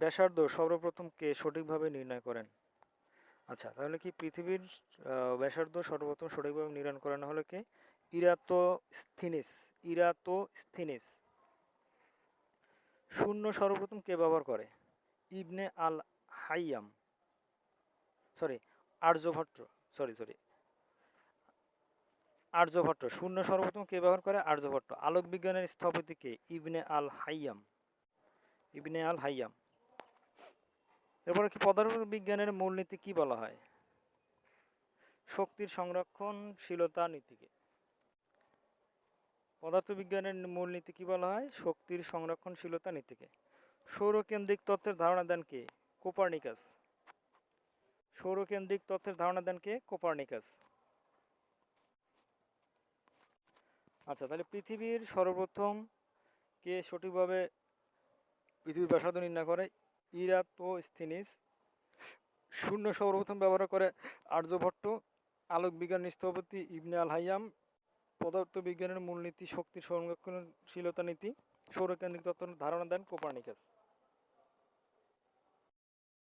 ব্যাসার্ধ সর্বপ্রথম কে সঠিকভাবে নির্ণয় করেন? আচ্ছা তাহলে কি পৃথিবীর ব্যাসার্ধ সর্বপ্রথম সঠিকভাবে নির্ণয় করেন হলো কে? ইরাতোস্থিনিস ইরাতোস্থিনিস। শূন্য সর্বপ্রথম কে ব্যবহার করে? Ibn al Haytham sorry, Aryabhata, sorry sorry. Aryabhata, শূন্য সর্বপ্রথম কে ব্যবহার করে? আর্যভট্ট। আলোক বিজ্ঞানের স্থপতি কে? ইবনে আল হাইয়াম ইবনে আল হাইয়াম এরপরে কি পদার্থ বিজ্ঞানের মূলনীতি কি বলা হয়? শক্তির সংরক্ষণশীলতা নীতিকে। পদার্থবিজ্ঞানের মূলনীতি কি বলা হয়? শক্তির সংরক্ষণশীলতা নীতিকে। সৌরকেন্দ্রিক তত্ত্বের ধারণা দেন কে? কোপার্নিকাস। সৌরকেন্দ্রিক তত্ত্বের ধারণা দেন কে? কোপার্নিকাস। আচ্ছা তাহলে পৃথিবীর সর্বপ্রথম কে সঠিকভাবে পৃথিবীর ব্যাসার্ধ নির্ণয় করে? ইরাতোস্থিনিস শূন্য সর্বপ্রথম ব্যবহার করে আর্যভট্ট, আলোক বিজ্ঞান স্থপতি ইবনে আল হাইয়াম পদার্থ বিজ্ঞানের মূলনীতি, শক্তি সংরক্ষণশীলতা নীতি, সৌরকেন্দ্রিক তত্ত্বের ধারণা দেন কোপার্নিকাস।